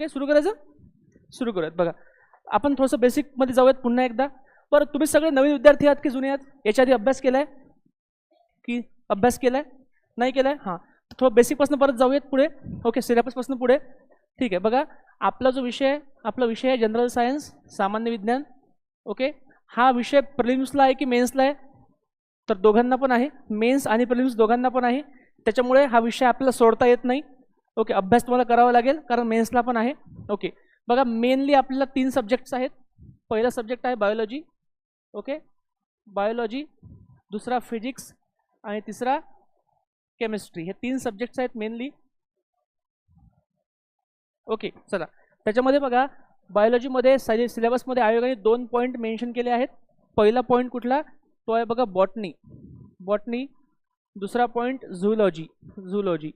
Okay सुरू करायचं? सुरू करूयात. बघा आपण थोडंसं बेसिकमध्ये जाऊयात पुन्हा एकदा. बरं तुम्ही सगळे नवीन विद्यार्थी आहात की जुने आहात? याच्या आधी अभ्यास केलाय? की अभ्यास केलाय? नाही केलाय? हां. थोडं बेसिकपासून परत जाऊयात पुढे. ओके सिलेबसपासून पुढे. ठीक आहे बघा. आपला जो विषय आपला विषय आहे जनरल सायन्स सामान्य विज्ञान. ओके हा विषय प्रिलिम्सला आहे की मेन्सला आहे? तर दोघांना पण आहे. मेन्स आणि प्रिलिम्स दोघांना पण आहे. त्याच्यामुळे हा विषय आपल्याला सोडता येत नाही. ओके अभ्यास तुम्हाला करावा लागेल कारण मेन्सला पण आहे. ओके बघा मेनली आपल्याला तीन सब्जेक्ट्स आहेत. पहिला सब्जेक्ट आहे बायोलॉजी ओके बायोलॉजी दुसरा फिजिक्स आणि तिसरा केमिस्ट्री हे तीन सब्जेक्ट्स आहेत मेनली ओके चला. त्याच्यामध्ये बघा बायोलॉजीमध्ये सायले सिलेबसमध्ये आयोगाने दोन पॉईंट मेन्शन केले आहेत. पहिला पॉईंट कुठला? तो आहे बघा बॉटनी बॉटनी दुसरा point zoology zoology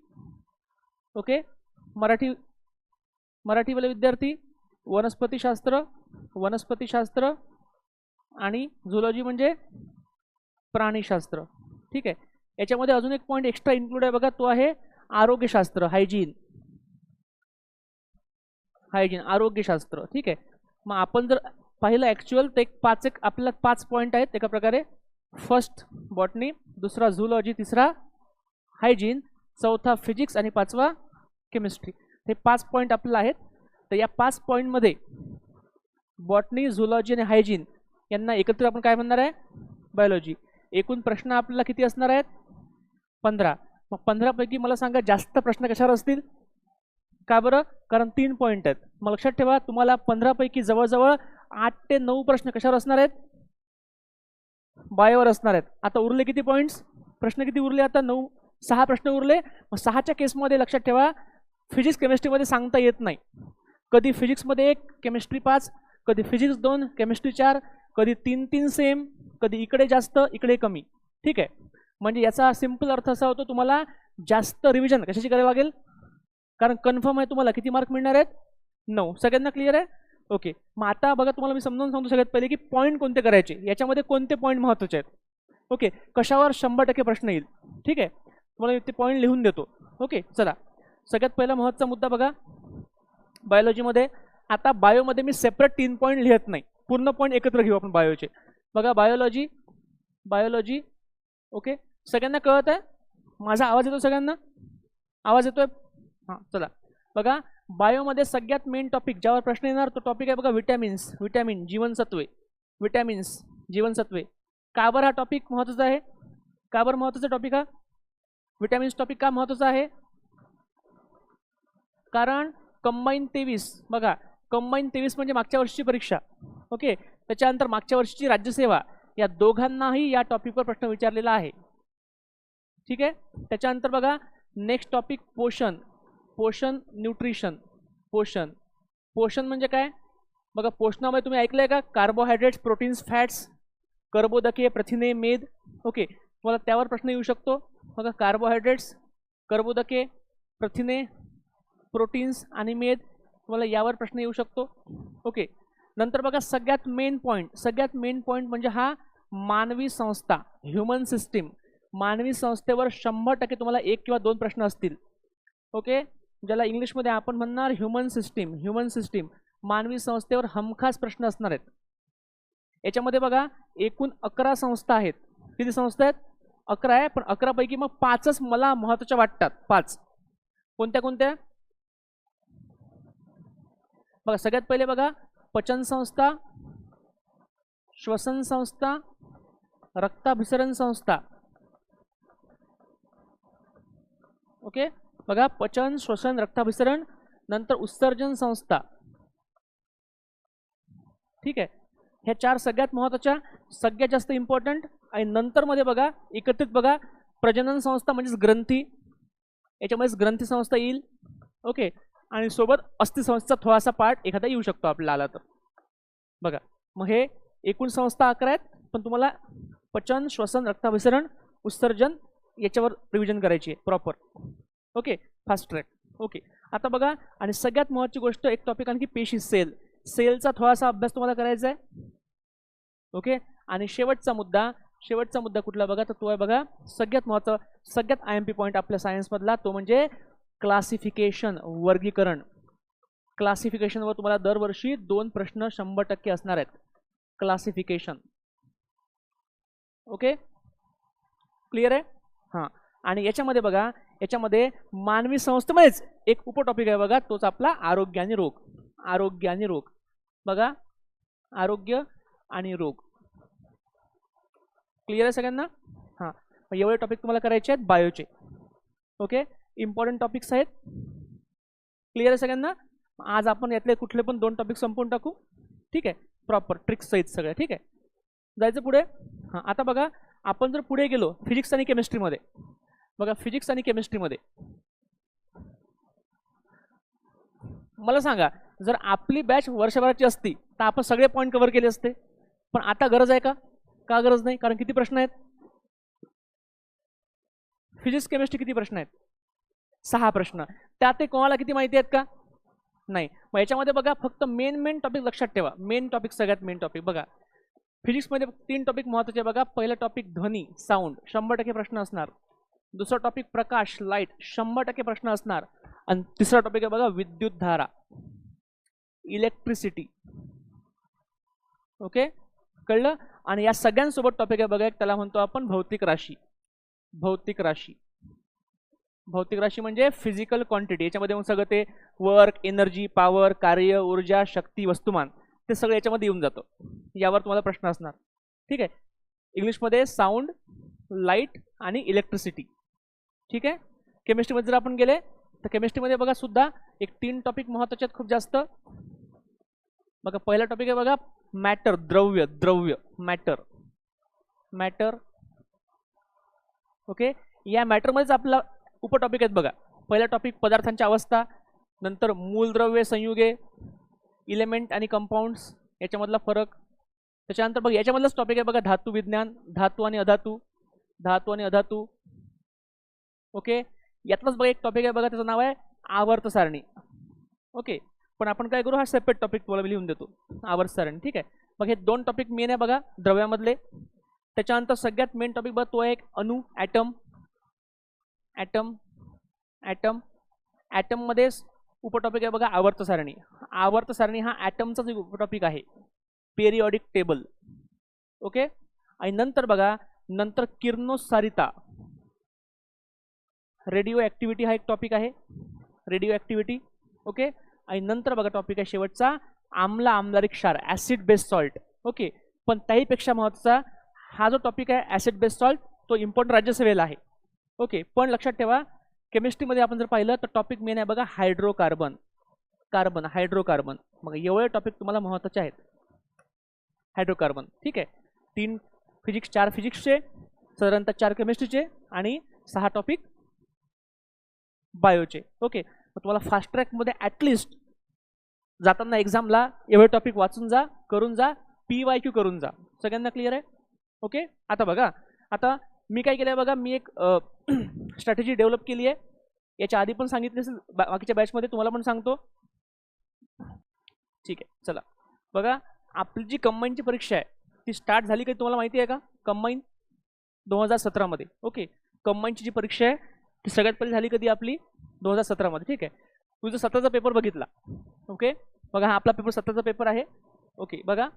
okay? Marathi मराठीवाले विद्यार्थी वनस्पतीशास्त्र वनस्पतीशास्त्र आणि झुलॉजी म्हणजे प्राणीशास्त्र. ठीक आहे? याच्यामध्ये अजून एक पॉईंट एक्स्ट्रा इन्क्लूड आहे बघा तो आहे आरोग्यशास्त्र हायजीन हायजीन आरोग्यशास्त्र. ठीक आहे? मग आपण जर पाहिलं ॲक्च्युअल तर एक पाच एक आपल्याला पाच पॉईंट आहेत एका प्रकारे. फर्स्ट बॉटनी दुसरा झुलॉजी तिसरा हायजीन चौथा फिजिक्स आणि पाचवा केमिस्ट्री हे पाच पॉईंट आपल्याला आहेत. तर या पाच पॉईंटमध्ये बॉटनी झुलॉजी आणि हायजीन यांना एकत्र आपण काय म्हणणार आहे? बायोलॉजी एकूण प्रश्न आपल्याला किती असणार आहेत? पंधरा. मग पंधरापैकी मला सांगा जास्त प्रश्न कशावर असतील? का बरं? कारण तीन पॉईंट आहेत. मग लक्षात ठेवा तुम्हाला पंधरापैकी जवळजवळ आठ ते नऊ प्रश्न कशावर असणार आहेत? बायोवर असणार आहेत. आता उरले किती पॉईंट्स प्रश्न किती उरले? आता नऊ. सहा प्रश्न उरले. मग सहाच्या केसमध्ये लक्षात ठेवा फिजिक्स केमिस्ट्रीमध्ये सांगता येत नाही. कधी फिजिक्समध्ये एक केमिस्ट्री पाच कधी फिजिक्स दोन केमिस्ट्री चार कधी तीन तीन सेम कधी इकडे जास्त इकडे कमी. ठीक आहे? म्हणजे याचा सिंपल अर्थ असा होतो तुम्हाला जास्त रिव्हिजन कशाची करावी लागेल? कारण कन्फर्म आहे तुम्हाला किती मार्क मिळणार आहेत? नऊ. सगळ्यांना क्लिअर आहे? ओके मग आता बघा तुम्हाला मी समजावून सांगतो सगळ्यात पहिले की पॉईंट कोणते करायचे? याच्यामध्ये कोणते पॉईंट महत्त्वाचे आहेत? ओके कशावर शंभर टक्के प्रश्न येईल? ठीक आहे? तुम्हाला ते पॉईंट लिहून देतो. ओके चला. सगळ्यात पहिला महत्त्वाचा मुद्दा बघा. बायोलॉजीमध्ये आता बायोमध्ये मी सेपरेट तीन पॉईंट लिहित नाही. पूर्ण पॉईंट एकत्र घेऊ आपण बायोचे बघा बायोलॉजी बायोलॉजी ओके सगळ्यांना कळत आहे? माझा आवाज येतो सगळ्यांना? आवाज येतोय? हां चला. बघा बायोमध्ये सगळ्यात मेन टॉपिक ज्यावर प्रश्न येणार तो टॉपिक आहे बघा विटॅमिन्स विटॅमिन जीवनसत्वे. विटॅमिन्स जीवनसत्वे. का बरं हा टॉपिक महत्त्वाचा आहे? का बरं महत्त्वाचा टॉपिक हा? विटॅमिन्स टॉपिक का महत्त्वाचा आहे? कारण कंबाईन तेवीस. बघा कंबाईन तेवीस म्हणजे मागच्या वर्षीची परीक्षा. ओके? त्याच्यानंतर मागच्या वर्षीची राज्यसेवा. या दोघांनाही या टॉपिकवर प्रश्न विचारलेला आहे. ठीक आहे? त्याच्यानंतर बघा नेक्स्ट टॉपिक पोषण. पोषण न्यूट्रिशन पोषण. पोषण म्हणजे काय? बघा पोषणामध्ये तुम्ही ऐकलं आहे का? कार्बोहायड्रेट्स प्रोटीन्स फॅट्स कर्बोदके प्रथिने मेद. ओके? तुम्हाला त्यावर प्रश्न येऊ शकतो. बघा कार्बोहायड्रेट्स कर्बोदके प्रथिने प्रोटीन्स आणि मेद तुम्हाला यावर प्रश्न येऊ शकतो. ओके. नंतर बघा सगळ्यात मेन पॉईंट सगळ्यात मेन पॉईंट म्हणजे हा मानवी संस्था ह्युमन सिस्टीम मानवी संस्थेवर शंभर टक्के तुम्हाला एक किंवा दोन प्रश्न असतील. ओके? ज्याला इंग्लिशमध्ये आपण म्हणणार ह्युमन सिस्टीम ह्युमन सिस्टीम मानवी संस्थेवर हमखास प्रश्न असणार आहेत. याच्यामध्ये बघा एकूण अकरा संस्था आहेत. किती संस्था आहेत? अकरा आहे पण अकरापैकी मग पाचच मला महत्त्वाच्या वाटतात. पाच. कोणत्या कोणत्या? बघा सगळ्यात पहिले बघा पचन संस्था श्वसन संस्था रक्ताभिसरण संस्था. ओके? बघा पचन श्वसन रक्ताभिसरण नंतर उत्सर्जन संस्था. ठीक आहे? ह्या चार सगळ्यात महत्त्वाच्या सगळ्यात जास्त इम्पॉर्टंट आणि नंतरमध्ये बघा एकत्रित बघा प्रजनन संस्था म्हणजेच ग्रंथी. याच्यामध्येच ग्रंथी संस्था येईल. ओके? आणि सोबत अस्थिसंस्थेचा थोडासा पार्ट एखादा येऊ शकतो आपल्याला आला तर. बघा मग हे एकूण संस्था अकरा आहेत पण तुम्हाला पचन श्वसन रक्ताभिसरण उत्सर्जन याच्यावर रिव्हिजन करायची आहे proper okay fast track okay आता बघा आणि सगळ्यात महत्त्वाची गोष्ट एक टॉपिक आणखी पेशी सेल सेलचा थोडासा अभ्यास तुम्हाला करायचा आहे. ओके आणि शेवटचा मुद्दा शेवटचा मुद्दा कुठला बघा तर तो आहे बघा सगळ्यात महत्त्वाचा सगळ्यात आय एम पी पॉईंट आपल्या सायन्समधला तो म्हणजे क्लासिफिकेशन वर्गीकरण. क्लासिफिकेशनवर तुम्हाला दरवर्षी दोन प्रश्न शंभर टक्के असणार आहेत. क्लासिफिकेशन ओके क्लिअर आहे? हां. आणि याच्यामध्ये बघा याच्यामध्ये मानवी संस्थेमध्येच एक उपटॉपिक आहे बघा तोच आपला आरोग्य आणि रोग. आरोग्य आणि रोग. बघा आरोग्य आणि रोग. क्लिअर आहे सगळ्यांना? हां. एवढे टॉपिक तुम्हाला करायचे आहेत बायोचे ओके इम्पॉर्टंट टॉपिक्स आहेत. क्लिअर आहे सगळ्यांना? आज आपण यातले कुठले पण दोन टॉपिक संपवून टाकू. ठीक आहे? प्रॉपर ट्रिक्स सहित सगळ्या ठीक आहे? जायचं पुढे? हां आता बघा आपण जर पुढे गेलो फिजिक्स आणि केमिस्ट्रीमध्ये बघा फिजिक्स आणि केमिस्ट्रीमध्ये मला सांगा जर आपली बॅच वर्षभराची असती तर आपण सगळे पॉईंट कव्हर केले असते. पण आता गरज आहे का? का गरज नाही? कारण किती प्रश्न आहेत? फिजिक्स केमिस्ट्री किती प्रश्न आहेत? सहा प्रश्न. त्यात ते कोणाला किती माहिती आहेत का? नाही. मग याच्यामध्ये बघा फक्त मेन मेन टॉपिक लक्षात ठेवा. मेन टॉपिक सगळ्यात मेन टॉपिक बघा. फिजिक्समध्ये तीन टॉपिक महत्त्वाचे बघा. पहिला टॉपिक ध्वनी साऊंड शंभर टक्के प्रश्न असणार. दुसरा टॉपिक प्रकाश लाइट शंभर टक्के प्रश्न असणार. आणि तिसरा टॉपिक आहे बघा विद्युत धारा. इलेक्ट्रिसिटी ओके कळलं? आणि या सगळ्यांसोबत टॉपिक आहे बघा एक त्याला म्हणतो आपण भौतिक राशी. भौतिक राशी. भौतिक राशी म्हणजे फिजिकल क्वांटिटी याच्यामध्ये येऊन सगळं ते वर्क एनर्जी पॉवर कार्य ऊर्जा शक्ती वस्तुमान ते सगळं याच्यामध्ये येऊन जातं. यावर तुम्हाला प्रश्न असणार. ठीक आहे? इंग्लिशमध्ये साऊंड लाइट आणि इलेक्ट्रिसिटी ठीक आहे? केमिस्ट्रीमध्ये जर आपण गेले तर केमिस्ट्रीमध्ये बघा सुद्धा एक तीन टॉपिक महत्त्वाचे आहेत खूप जास्त. बघा पहिला टॉपिक आहे बघा मॅटर द्रव्य द्रव्य मॅटर मॅटर ओके या मॅटरमध्येच आपला उपटॉपिक आहेत बघा. पहिला टॉपिक पदार्थांच्या अवस्था नंतर मूलद्रव्य संयुगे इलेमेंट आणि कंपाऊंड्स याच्यामधला फरक. त्याच्यानंतर बघा याच्यामधलाच टॉपिक आहे बघा धातू विज्ञान धातू आणि अधातू. धातू आणि अधातू. ओके यातलाच बघा एक टॉपिक आहे बघा त्याचं नाव आहे आवर्त सारणी. ओके पण आपण काय करू हा सेपरेट टॉपिक तुम्हाला मी लिहून देतो. आवर्त सारणी ठीक आहे? मग हे दोन टॉपिक मेन आहे बघा द्रव्यामधले. त्याच्यानंतर सगळ्यात मेन टॉपिक बघा तो आहे एक अणू ॲटम ॲटम ॲटम ॲटममध्येच उपटॉपिक आहे बघा आवर्त सारणी. आवर्त सारणी हा ॲटमचाच एक उपटॉपिक आहे पेरियॉडिक टेबल ओके आणि नंतर बघा नंतर किरणोत्सारिता. रेडिओ ॲक्टिव्हिटी हा एक टॉपिक आहे. रेडिओ ॲक्टिव्हिटी ओके आणि नंतर बघा टॉपिक आहे शेवटचा आम्ला आमला क्षार ॲसिड बेस्ड सॉल्ट ओके पण त्याहीपेक्षा महत्त्वाचा हा जो टॉपिक आहे ॲसिड बेस्ड सॉल्ट तो इम्पॉर्टंट राज्यसभेला आहे. ओके पण लक्षात ठेवा केमिस्ट्रीमध्ये आपण जर पाहिलं तर टॉपिक मेन आहे बघा हायड्रोकार्बन कार्बन हायड्रोकार्बन मग एवढे टॉपिक तुम्हाला महत्त्वाचे आहेत. हायड्रोकार्बन ठीक आहे? तीन फिजिक्स चार फिजिक्सचे साधारणतः चार केमिस्ट्रीचे आणि सहा टॉपिक बायोचे ओके मग तुम्हाला फास्ट ट्रॅकमध्ये ॲटलिस्ट जाताना एक्झामला एवढे टॉपिक वाचून जा करून जा पी वाय क्यू करून जा. सगळ्यांना क्लिअर आहे? ओके आता बघा आता मी काय केलं आहे बघा मी एक स्ट्रॅटेजी डेव्हलप केली आहे. याच्या आधी पण सांगितली असेल बा- बाकीच्या बॅचमध्ये तुम्हाला पण सांगतो. ठीक आहे चला. बघा आपली जी कंबाईनची परीक्षा आहे ती स्टार्ट झाली काही तुम्हाला माहिती आहे का? कंबाईन दोन हजार सतरामध्ये ओके कंबाईनची जी परीक्षा आहे ती सगळ्यात पहिली झाली कधी आपली? दोन हजार सतरामध्ये ठीक आहे. तुझं सतराचा पेपर बघितला ओके? बघा हा आपला पेपर सतराचा पेपर आहे. ओके बघा.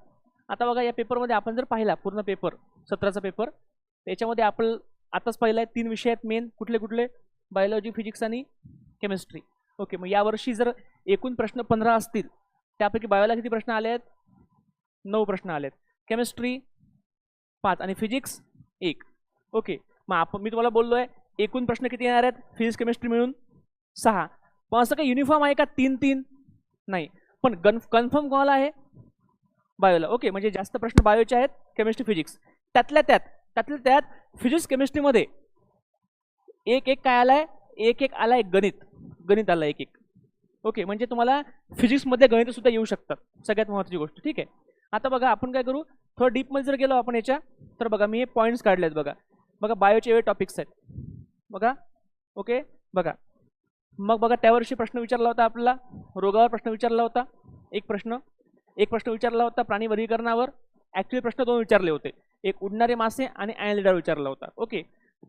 आता बघा या पेपरमध्ये आपण जर पाहिला पूर्ण पेपर सतराचा पेपर त्याच्यामध्ये आपण आताच पाहिलं आहे तीन विषय आहेत मेन कुठले कुठले? बायोलॉजी फिजिक्स आणि केमिस्ट्री ओके मग यावर्षी जर एकूण प्रश्न पंधरा असतील त्यापैकी बायोला किती प्रश्न आले आहेत? नऊ प्रश्न आले आहेत केमिस्ट्री पाच आणि फिजिक्स एक. ओके मग आपण मी तुम्हाला बोललो आहे एकूण प्रश्न किती येणार आहेत? फिजिक्स केमिस्ट्री मिळून सहा. पण असं काही युनिफॉर्म आहे का? तीन तीन? नाही. पण गन कन्फर्म कोणाला आहे? बायोला ओके म्हणजे जास्त प्रश्न बायोचे आहेत केमिस्ट्री फिजिक्स त्यातल्या त्यात त्यातल्या त्यात फिजिक्स केमिस्ट्रीमध्ये एक एक काय आलाय? एक एक आलाय गणित. गणित आलं एक एक. ओके म्हणजे तुम्हाला फिजिक्समध्ये गणित सुद्धा येऊ शकतात. सगळ्यात महत्त्वाची गोष्ट. ठीक आहे? आता बघा आपण काय करू? थोडं डीपमध्ये जर गेलो आपण याच्या तर बघा मी हे पॉईंट्स काढले आहेत बघा. बघा बायोचे वेगळे टॉपिक्स आहेत. बघा. ओके बघा. मग बघा त्या वर्षी प्रश्न विचारला होता आपल्याला. रोगावर प्रश्न विचारला होता. एक प्रश्न. एक प्रश्न विचारला होता प्राणी वर्गीकरणावर. ॲक्च्युली प्रश्न दोन विचारले होते. एक उडणारे मासे आणि ॲनलिडर विचारला होता. ओके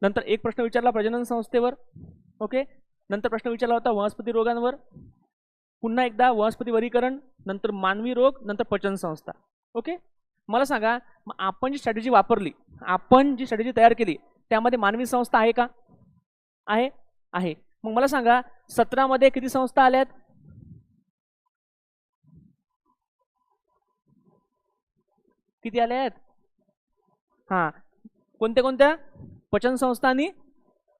नंतर एक प्रश्न विचारला प्रजनन संस्थेवर. ओके नंतर प्रश्न विचारला होता वनस्पती रोगांवर. पुन्हा एकदा वनस्पती वर्गीकरण नंतर मानवी रोग नंतर पचन संस्था. ओके मला सांगा मग आपण जी स्ट्रॅटेजी वापरली आपण जी स्ट्रॅटेजी तयार केली त्यामध्ये मानवी संस्था आहे का? आहे? आहे. मग मला सांगा सतरामध्ये किती संस्था आल्यात? किती आल्या आहेत हां. कोणत्या कोणत्या? पचन संस्थांनी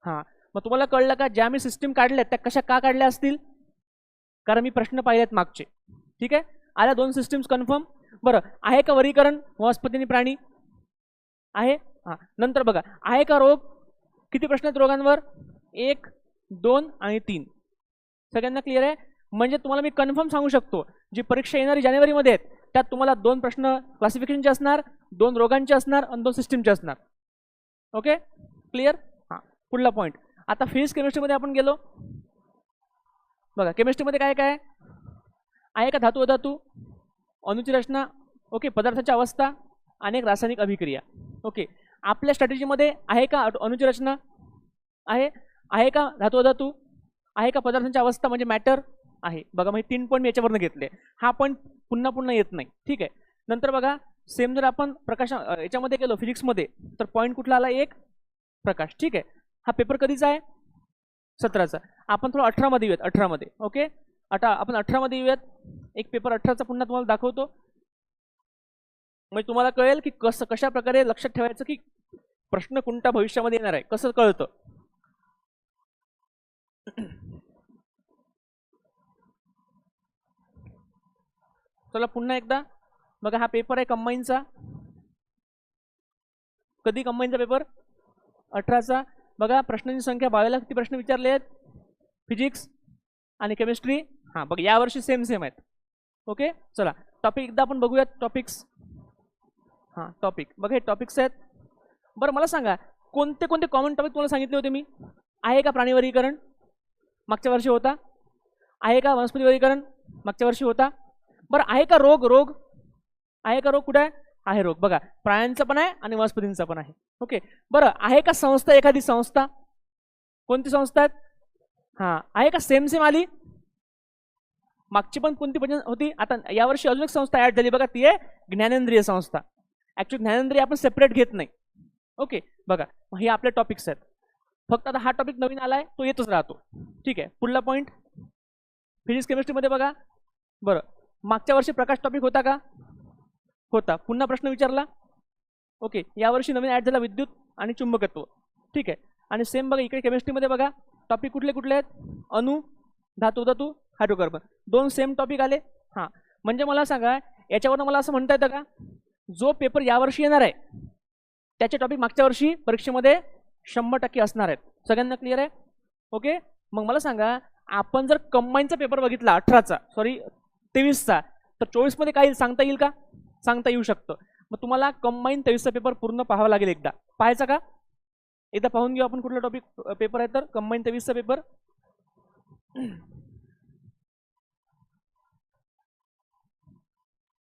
हां. मग तुम्हाला कळलं का ज्या मी सिस्टीम काढल्यात त्या कशा का काढल्या असतील? कारण मी प्रश्न पाहिलेत मागचे. ठीक आहे? आल्या दोन सिस्टीम्स कन्फर्म बरं आहे का वर्गीकरण वनस्पती प्राणी? आहे? हां. नंतर बघा आहे का रोग? किती प्रश्न आहेत रोगांवर? एक दोन आणि तीन. सगळ्यांना क्लिअर आहे? म्हणजे तुम्हाला मी कन्फर्म सांगू शकतो जी परीक्षा येणारी जानेवारीमध्ये आहेत त्यात तुम्हाला दोन प्रश्न क्लासिफिकेशनचे असणार दोन रोगांचे असणार आणि दोन सिस्टीमचे असणार. ओके क्लिअर हां. पुढला पॉईंट आता फिजिक्स केमिस्ट्रीमध्ये आपण गेलो. बघा केमिस्ट्रीमध्ये काय काय? आहे का धातू अधातू? अणुची रचना. ओके पदार्थाची अवस्था आणि एक रासायनिक अभिक्रिया. ओके आपल्या स्ट्रॅटेजीमध्ये आहे का अट- अणुची रचना? आहे. आहे का धातू अधातू? आहे का पदार्थांची अवस्था म्हणजे मॅटर आहे. बघा म्हणजे तीन पॉईंट मी याच्यावरनं घेतले. हा पॉईंट पुन्हा पुन्हा येत नाही. ठीक आहे? नंतर बघा सेम जर आपण प्रकाश याच्यामध्ये गेलो फिजिक्समध्ये तर पॉईंट कुठला आला? एक प्रकाश. ठीक आहे? हा पेपर कधीचा आहे? सतराचा. आपण थोडं अठरामध्ये येऊयात अठरामध्ये. ओके? आता आपण अठरामध्ये येऊयात. एक पेपर अठराचा पुन्हा तुम्हाला दाखवतो. म्हणजे तुम्हाला कळेल की कसं कशा प्रकारे लक्षात ठेवायचं की प्रश्न कोणता भविष्यामध्ये येणार आहे. कसं कळतं? चला पुन्हा एकदा. बघा हा पेपर आहे कंबाईनचा कधी कंबाईनचा पेपर अठराचा. बघा प्रश्नांची संख्या बावीला किती प्रश्न विचारले आहेत? फिजिक्स आणि केमिस्ट्री हां बघा यावर्षी सेम सेम आहेत. ओके चला टॉपिक एकदा आपण बघूयात टॉपिक्स हां टॉपिक बघा हे टॉपिक्स आहेत. बरं मला सांगा कोणते कोणते कॉमन टॉपिक तुम्हाला सांगितले होते मी? आहे का प्राणी वर्गीकरण? मागच्या वर्षी होता. आहे का वनस्पती वर्गीकरण? मागच्या वर्षी होता. बरं आहे का रोग? रोग? आहे का रोग? कुठे आहे? आहे रोग. बघा प्राण्यांचा पण आहे आणि वनस्पतींचा पण आहे. ओके. बरं आहे का संस्था एखादी संस्था? कोणती संस्था आहेत? हां. आहे का सेम सेम आली? मागची पण कोणती पण होती? आता यावर्षी अजून एक संस्था ॲड झाली. बघा ती आहे ज्ञानेंद्रिय संस्था. ॲक्च्युली ज्ञानेंद्रिय आपण सेपरेट घेत नाही. ओके. बघा मग हे आपले टॉपिक्स आहेत. फक्त आता हा टॉपिक नवीन आला आहे तो येतच राहतो. ठीक आहे. पुढला पॉईंट फिजिक्स केमिस्ट्रीमध्ये बघा. बरं. मागच्या वर्षी प्रकाश टॉपिक होता का? होता. पुन्हा प्रश्न विचारला? ओके यावर्षी नवीन ॲड झाला विद्युत आणि चुंबकत्व. ठीक आहे. आणि सेम बघा इकडे केमिस्ट्रीमध्ये बघा. टॉपिक कुठले कुठले आहेत? अनु धातू धातू हायड्रोकार्बन दोन सेम टॉपिक आले. हां. म्हणजे मला सांगा याच्यावरनं मला असं म्हणता येतं का? जो पेपर यावर्षी येणार आहे त्याचे टॉपिक मागच्या वर्षी परीक्षेमध्ये शंभर टक्के असणार आहेत. सगळ्यांना क्लिअर आहे? ओके मग मला सांगा आपण जर कंबाईनचा पेपर बघितला अठराचा सॉरी तेवीसचा तर चोवीसमध्ये काही सांगता येईल का? सांगता येऊ शकतं. मग तुम्हाला कंबाईन तेवीसचा पेपर पूर्ण पाहावा लागेल एकदा. पाहायचा का? एकदा पाहून घेऊ आपण कुठला टॉपिक पेपर आहे तर. कंबाईन तेवीसचा पेपर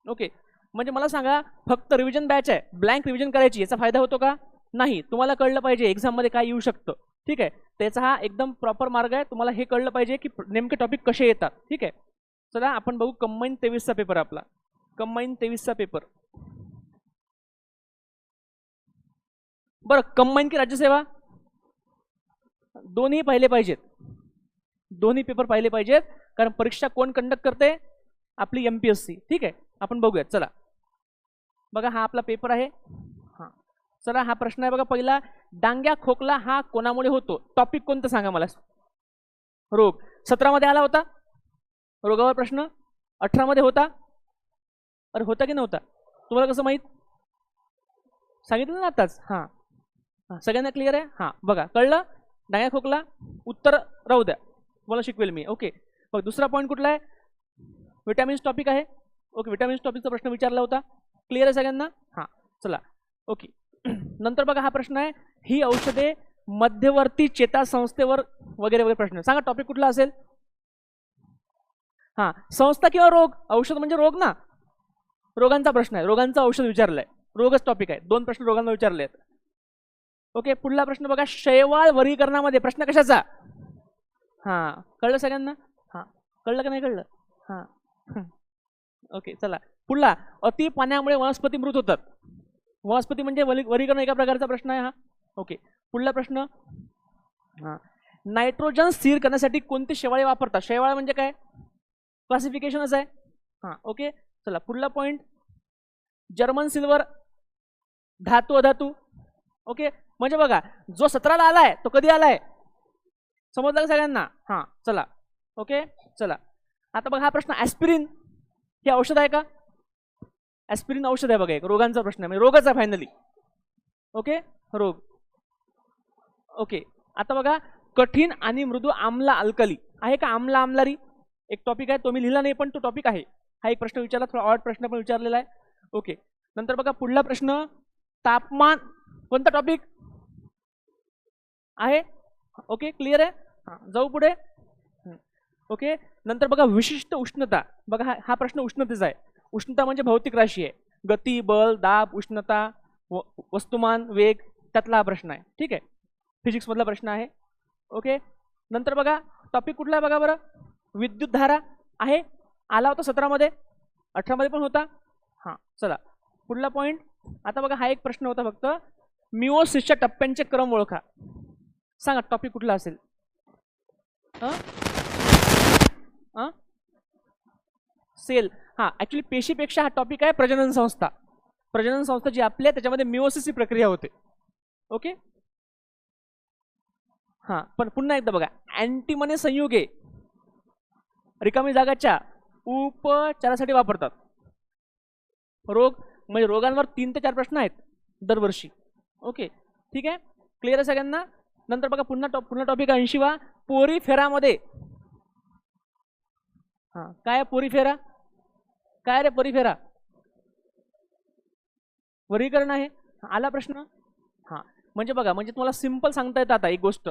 ओके म्हणजे मला सांगा फक्त रिव्हिजन बॅच आहे. ब्लँक रिव्हिजन करायची याचा फायदा होतो का? नाही. तुम्हाला कळलं पाहिजे एक्झाममध्ये काय येऊ शकतं. ठीक आहे? त्याचा हा एकदम प्रॉपर मार्ग आहे. तुम्हाला हे कळलं पाहिजे की नेमके टॉपिक कसे येतात. ठीक आहे? चला आपण बघू कंबाईन तेवीसचा पेपर आपला. कंबाईन तेवीसचा पेपर बरं कंबाईन की राज्यसेवा? दोन्ही पाहिले पाहिजेत. दोन्ही पेपर पाहिले पाहिजेत. कारण परीक्षा कोण कंडक्ट करते? आपली एम पी एस सी ठीक आहे? आपण बघूयात. चला. बघा हा आपला पेपर आहे. हां. चला हा प्रश्न आहे बघा पहिला. डांग्या खोकला हा कोणामुळे होतो? टॉपिक कोणतं सांगा मला? रोग. सतरामध्ये आला होता. रोगावर प्रश्न अठरामध्ये होता. अरे होता की नव्हता? तुम्हाला कसं माहीत? सांगितलं ना आताच. हां. हां सगळ्यांना क्लिअर आहे? हां बघा कळलं? डांग्या खोकला उत्तर राहू द्या. तुम्हाला शिकवेल मी ओके. बघ दुसरा पॉईंट कुठला आहे? विटॅमिन्स टॉपिक आहे. ओके विटॅमिन्स टॉपिकचा प्रश्न विचारला होता. क्लिअर आहे सगळ्यांना? हां चला ओके. नंतर बघा हा प्रश्न आहे. ही औषधे मध्यवर्ती चेतासंस्थेवर वगैरे वगैरे प्रश्न. सांगा टॉपिक कुठला असेल? हां संस्था किंवा रोग औषध म्हणजे रोग ना? रोगांचा प्रश्न आहे. रोगांचं औषध विचारलं आहे रोगच टॉपिक आहे. दोन प्रश्न रोगांना विचारले आहेत. ओके पुढला प्रश्न बघा. शैवाल वर्गीकरणामध्ये प्रश्न कशाचा? हां कळलं सगळ्यांना? हां कळलं का नाही कळलं? हां. ओके चला. पुढला. अति पाण्यामुळे वनस्पती मृत होतात. वनस्पती म्हणजे वर्गीकरण वरीकरण एका प्रकारचा प्रश्न आहे हा. ओके पुढला प्रश्न. हां. नायट्रोजन स्थिर करण्यासाठी कोणते शेवाळे वापरतात? शेवाळे म्हणजे काय? क्लासिफिकेशनच आहे. हां ओके. चला पुढला पॉईंट जर्मन सिल्वर धातू अधातू. ओके. म्हणजे बघा जो सतराला आलाय तो कधी आलाय? समजला का सगळ्यांना? हां चला. ओके चला. आता बघा हा प्रश्न ॲस्पिरिन हे औषध आहे का? ॲस्पिरिन औषध आहे बघा एक रोगांचा प्रश्न आहे. म्हणजे रोगच आहे फायनली ओके रोग. ओके. आता बघा कठीण आणि मृदू आम्ला अल्कली आहे का आम्ला आमलारी? एक टॉपिक आहे तो मी लिहिला नाही पण तो टॉपिक आहे. हा एक प्रश्न विचारला थोडा ऑड प्रश्न पण विचारलेला आहे. ओके नंतर बघा पुढला प्रश्न तापमान कोणता टॉपिक आहे? ओके क्लिअर आहे? हां जाऊ पुढे. ओके नंतर बघा विशिष्ट उष्णता. बघा हा हा प्रश्न उष्णतेचा आहे. उष्णता म्हणजे भौतिक राशी आहे. गती बल दाब उष्णता व वस्तुमान वेग त्यातला हा प्रश्न आहे. ठीक आहे? फिजिक्समधला प्रश्न आहे. ओके नंतर बघा टॉपिक कुठला आहे बघा बरं? विद्युत धारा आहे. आला होता सतरामध्ये अठरामध्ये पण होता. हां चला. पुढला पॉईंट आता बघा हा एक प्रश्न होता फक्त. मिओसिसच्या टप्प्यांचे क्रम ओळखा. सांगा टॉपिक कुठला असेल? हां हां सेल. हां ॲक्च्युली पेशीपेक्षा हा टॉपिक आहे प्रजनन संस्था. प्रजनन संस्था जी आपली आहे त्याच्यामध्ये मिओसिस ही प्रक्रिया होते. ओके हां पण पुन्हा एकदा बघा. अँटीमने संयुगे. रिकामी जागाच्या उपचारासाठी वापरतात. रोग म्हणजे रोगांवर तीन ते चार प्रश्न आहेत दरवर्षी. ओके ठीक आहे? क्लिअर आहे सगळ्यांना? नंतर बघा पुन्हा टॉप पुन्हा टॉपिक ऐंशीवा. पोरीफेरामध्ये. हां काय पोरी फेरा काय रे पोरी फेरा वर्गीकरण आहे? आला प्रश्न? हां म्हणजे बघा म्हणजे तुम्हाला सिंपल सांगता येतं आता एक गोष्ट.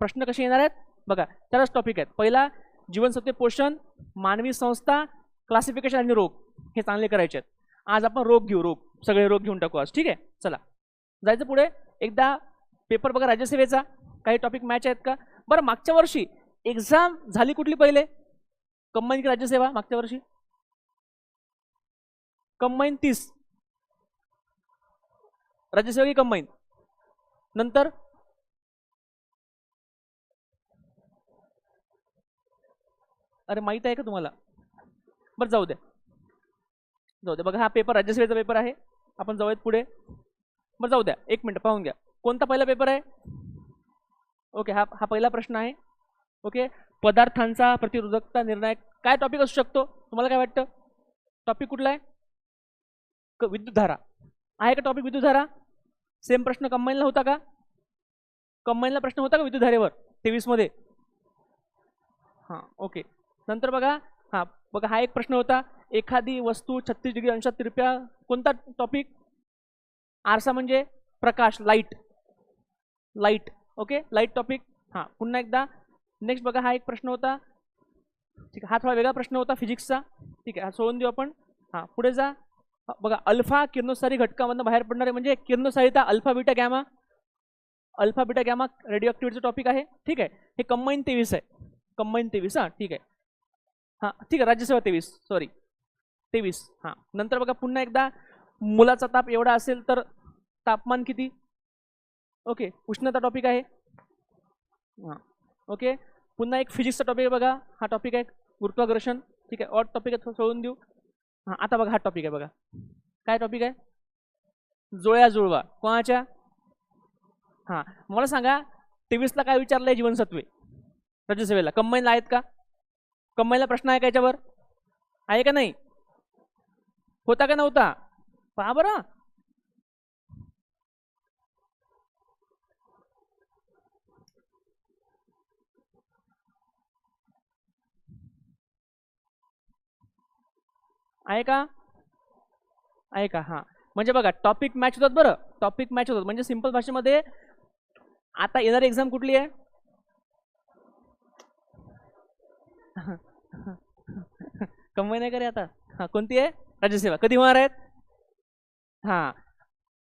प्रश्न कसे येणार आहेत? बघा चारच टॉपिक आहेत. पहिला जीवनसत्व पोषण मानवी संस्था क्लासिफिकेशन आणि रोग हे चांगले करायचे आहेत. आज आपण रोग घेऊ रोग. सगळे रोग घेऊन टाकू आज. ठीक आहे? चला. जायचं पुढे. एकदा पेपर बघा राज्यसेवेचा काही टॉपिक मॅच आहेत का? बरं मागच्या वर्षी एक्झाम झाली कुठली पहिले? कंबाईन की राज्यसेवा मागच्या वर्षी? कंबाईन तीस. राज्यसेवा की कंबाईन. नंतर? अरे माहीत आहे का तुम्हाला? बरं जाऊ द्या. जाऊ द्या बघा हा पेपर राज्यसेवेचा पेपर आहे. आपण जाऊयात पुढे. बरं जाऊ द्या एक मिनटं पाहून घ्या. कोणता पहिला पेपर आहे? ओके हा हा पहिला प्रश्न आहे. ओके पदार्थांचा प्रतिरोधकता निर्णायक काय टॉपिक असू शकतो? तुम्हाला काय वाटतं? टॉपिक कुठला आहे? क विद्युतधारा आहे का टॉपिक विद्युतधारा सेम प्रश्न कंबाईनला होता का? कंबाईनला प्रश्न होता का विद्युतधारेवर तेवीसमध्ये. हां ओके नंतर बघा हां बघा हा एक प्रश्न होता. एखादी वस्तू छत्तीस डिग्री अंशात तिरप्या कोणता टॉपिक आरसा म्हणजे प्रकाश light light okay light topic हां पुन्हा एकदा. नेक्स्ट बघा हा एक प्रश्न होता. ठीक आहे हा थोडा वेगळा प्रश्न होता फिजिक्सचा ठीक आहे हा सोडून देऊ आपण. हां पुढे जा. बघा अल्फा किरणोत्सारी घटकामधनं बाहेर पडणारे म्हणजे किरणोत्सारिता alpha beta gamma alpha beta gamma radio ॲक्टिव्हिटीचं topic आहे. ठीक आहे हे कंबाईन तेवीस आहे. कंबाईन तेवीस हां ठीक आहे. हां ठीक आहे राज्यसेवा तेवीस सॉरी तेवीस हां. नंतर बघा पुन्हा एकदा मुलाचा ताप एवढा असेल तर तापमान किती? ओके उष्णता टॉपिक आहे. हां ओके. पुन्हा एक फिजिक्सचा टॉपिक आहे बघा. हा टॉपिक आहे गुरुत्वाकर्षण. ठीक आहे ऑट टॉपिक आहे थोडं सोडून देऊ. हां आता बघा हा टॉपिक आहे बघा. काय टॉपिक आहे? जुळ्या जुळवा. कोणाच्या? हां मला सांगा तेवीसला काय विचारलं आहे जीवनसत्वे राज्यसेवेला कंबाईनला आहेत का? कमाईला प्रश्न आहे का याच्यावर? आहे का नाही? होता का नव्हता? पहा बरं. आहे का? आहे का? हां. म्हणजे बघा टॉपिक मॅच होतात बरं. टॉपिक मॅच होतात. म्हणजे सिंपल भाषेमध्ये आता येणारी एक्झाम कुठली आहे? कंबाई नाही करे आता. हां कोणती आहे? राज्यसेवा. कधी होणार आहेत? हां.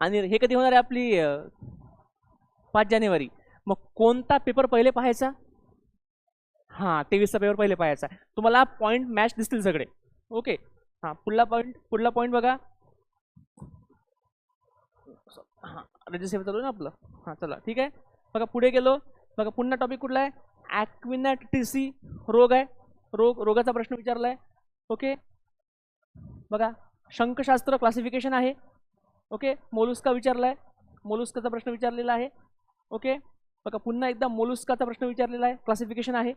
आणि हे कधी होणार आहे आपली पाच जानेवारी? मग कोणता पेपर पहिले पाहायचा? हां तेवीसचा पेपर पहिले पाहायचा. आहे तुम्हाला पॉईंट मॅच दिसतील सगळे. ओके हां पुढला पॉईंट पुढला पॉईंट बघा. हां रजिस्टर चालू आहे ना आपलं? हां चला ठीक आहे. बघा पुढे गेलो. बघा पुन्हा टॉपिक कुठला आहे? ॲक्विनॅटिसी रोग आहे. रोग रोगाचा प्रश्न विचारला आहे ओके बघा शंखशास्त्र क्लासिफिकेशन आहे. ओके मोलुस्का विचारला आहे मोलुस्काचा प्रश्न विचारलेला आहे. ओके बघा पुन्हा एकदा मोलुस्काचा प्रश्न विचारलेला आहे. क्लासिफिकेशन आहे.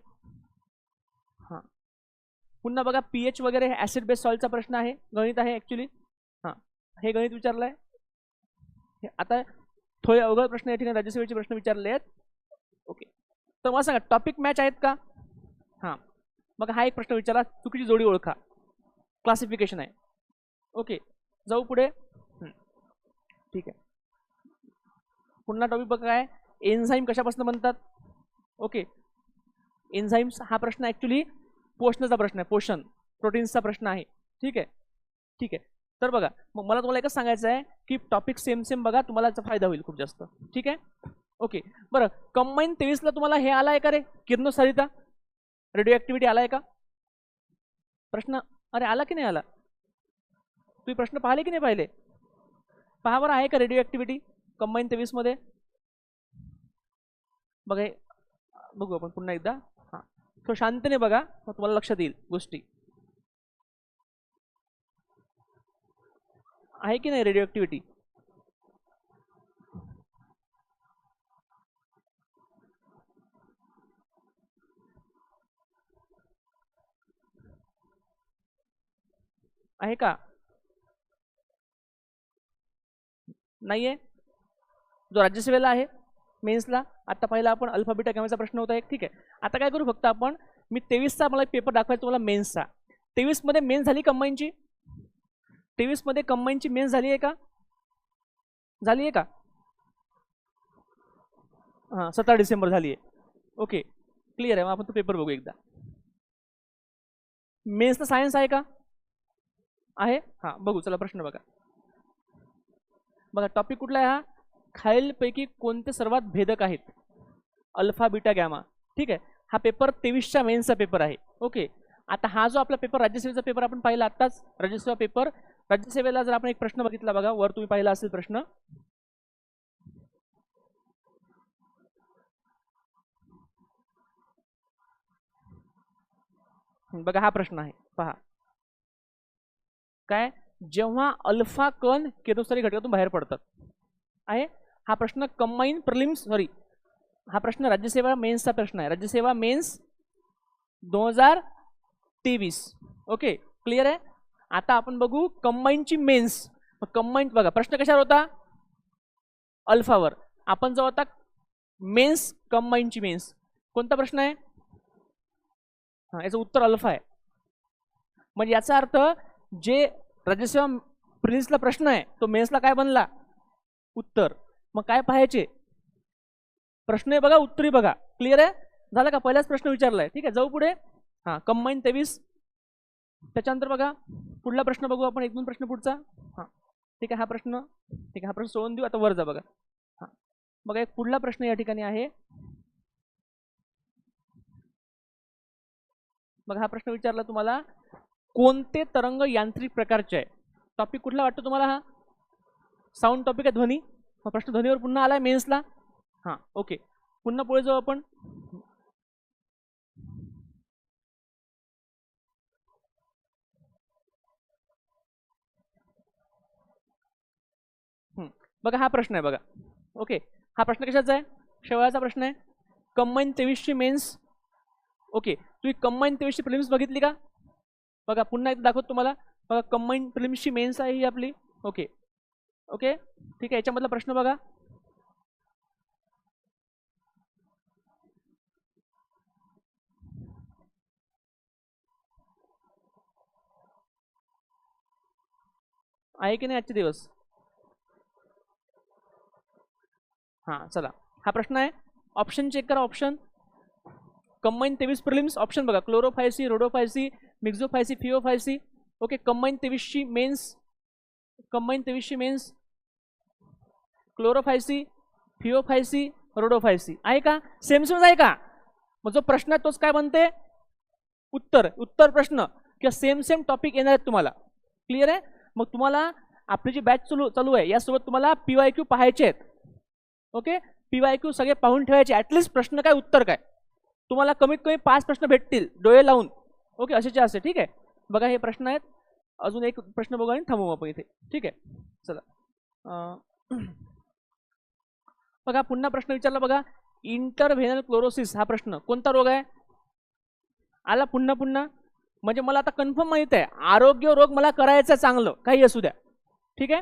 हां. पुन्हा बघा पी एच वगैरे ॲसिड बेस सॉईलचा प्रश्न आहे. गणित आहे ॲक्च्युली हां. हे गणित विचारलं आहे हे आता थोडे अवघड प्रश्न या ठिकाणी राज्यसेवेचे प्रश्न विचारले आहेत ओके तर मला सांगा टॉपिक मॅच आहेत का? हां. मग हा एक प्रश्न विचारा चुकीची जोडी ओळखा. क्लासिफिकेशन आहे. ओके जाऊ पुढे. ठीक आहे. पुन्हा टॉपिक बघा काय. एन्झाईम कशापासून बनतात? ओके एन्झाईम्स हा प्रश्न ॲक्च्युली पोषणाचा प्रश्न आहे पोषण. प्रोटीन्सचा प्रश्न आहे. ठीक आहे? ठीक आहे. तर बघा मग मला तुम्हाला एकच सांगायचं आहे की टॉपिक सेम सेम बघा तुम्हाला याचा फायदा होईल खूप जास्त. ठीक आहे? ओके बरं कंबाईन तेवीसला तुम्हाला हे आला आहे का रे? किरणोत्सारिता. रेडिओ ॲक्टिव्हिटी आला आहे का? प्रश्न अरे आला की नाही आला? तुम्ही प्रश्न पाहिले की नाही पाहिले? पहा आहे का रेडिओ ॲक्टिव्हिटी कंबाईन तेवीसमध्ये बघा हे बघू आपण पुन्हा एकदा. हां. थोडं शांतने बघा मग तुम्हाला लक्षात येईल गोष्टी. आहे की नाही रेडिओ ॲक्टिव्हिटी आहे का? नाहीये? जो राज्यसेवेला आहे मेन्सला आता पहिला आपण अल्फाबेटा बीटा प्रश्न होता एक ठीक आहे. आता काय करू फक्त आपण मी तेवीसचा मला पेपर दाखवायचा तुम्हाला मेन्सचा. तेवीसमध्ये मेन्स झाली कंबाईनची? तेवीसमध्ये कंबाईनची मेन्स झाली आहे का? झाली आहे का? हां सतरा डिसेंबर झाली आहे. ओके क्लिअर आहे मग आपण तो पेपर बघू एकदा. मेन्सचा सायन्स आहे का? आहे? हां बघू चला प्रश्न बघा. बघा टॉपिक कुठला आहे हा? खालीलपैकी कोणते सर्वात भेदक आहेत? Alpha beta gamma. ठीक आहे? हा पेपर तेवीसच्या मेन्सचा पेपर आहे. ओके आता हा जो आपला पेपर राज्यसेवेचा पेपर आपण पाहिला आत्ताच राज्यसेवा पेपर राज्यसेवेला जर आपण एक प्रश्न बघितला बघा वर तुम्ही पाहिला असेल प्रश्न. बघा हा प्रश्न आहे. पहा. काय? जेव्हा अल्फा कण केरोस्तरी घटकातून बाहेर पडतात. आहे? हा प्रश्न कंबाईन प्रलिम्स सॉरी हा प्रश्न राज्यसेवा मेन्सचा प्रश्न आहे. राज्यसेवा मेन्स दोन हजार तेवीस. ओके क्लिअर आहे? आता आपण बघू कंबाईनची मेन्स. कंबाईन बघा प्रश्न कशावर होता? अल्फावर. आपण जो होता मेन्स कंबाईनची मेन्स. कोणता प्रश्न आहे? हां याचं उत्तर अल्फा आहे. म्हणजे याचा अर्थ जे राज्यसेवा प्रिन्सला प्रश्न आहे तो मेन्सला काय बनला? उत्तर. मग काय पाहायचे? प्रश्न आहे बघा उत्तरी बघा. क्लिअर आहे? झालं का? पहिलाच प्रश्न विचारलाय. ठीक आहे जाऊ पुढे. हां कंबाईन तेवीस. त्याच्यानंतर बघा पुढला प्रश्न बघू आपण एक दोन प्रश्न पुढचा. हां. ठीक आहे हा प्रश्न. ठीक आहे हा प्रश्न सोडून देऊ. आता वर जा बघा. हां. बघा एक पुढला प्रश्न या ठिकाणी आहे. बघा हा प्रश्न विचारला तुम्हाला. कोणते तरंग यांत्रिक प्रकारचे आहे टॉपिक कुठला वाटतो तुम्हाला हा? साऊंड टॉपिक आहे ध्वनी? हा प्रश्न ध्वनीवर पुन्हा आला आहे मेन्सला? हां ओके. पुन्हा पुढे जाऊ आपण. बघा हा प्रश्न आहे बघा. ओके हा प्रश्न कशाचा आहे? शेवयाचा प्रश्न आहे. कंबाईन तेवीसची मेन्स. ओके तुम्ही कंबाईन तेवीसची प्रिलिम्स बघितली का? बघा पुन्हा एकदा दाखवतो तुम्हाला. बघा कंबाईन प्रिलिम्सची मेन्स आहे ही आपली. ओके ओके ठीक आहे याच्यामधला प्रश्न बघा. आहे की नाही आजचे दिवस? हां चला. हा प्रश्न आहे. ऑप्शन चेक करा ऑप्शन कंबाईन तेवीस प्रिलिम्स ऑप्शन बघा. Chlorophyceae rhodophyceae myxophyceae phaeophyceae okay combine तेवीसशी mains combine तेवीसशी मेन्स क्लोरोफायसी फिओफायसी रोडोफायसी आहे का? सेम सेमच आहे का? मग जो प्रश्न आहे तोच काय बनते? उत्तर उत्तर प्रश्न. किंवा सेम सेम टॉपिक येणार आहेत तुम्हाला. क्लिअर आहे? मग तुम्हाला आपली जी बॅच चालू चालू आहे यासोबत तुम्हाला पी वाय क्यू पाहायचे आहेत. ओके पी वाय क्यू सगळे पाहून ठेवायचे. ॲटलिस्ट प्रश्न काय उत्तर काय? तुम्हाला कमीत कमी पाच प्रश्न भेटतील डोळे लावून. ओके असेचे असे ठीक आहे? बघा हे प्रश्न आहेत. अजून एक प्रश्न बघू आणि थांबू आपण इथे. ठीक आहे? चला. बघा पुन्हा प्रश्न विचारला बघा. इंटरव्हेनल क्लोरोसिस हा प्रश्न. कोणता रोग आहे? आला पुन्हा पुन्हा. म्हणजे मला आता कन्फर्म माहीत आहे. आरोग्य रोग मला करायचं चांगलं. काही असू द्या. ठीक आहे?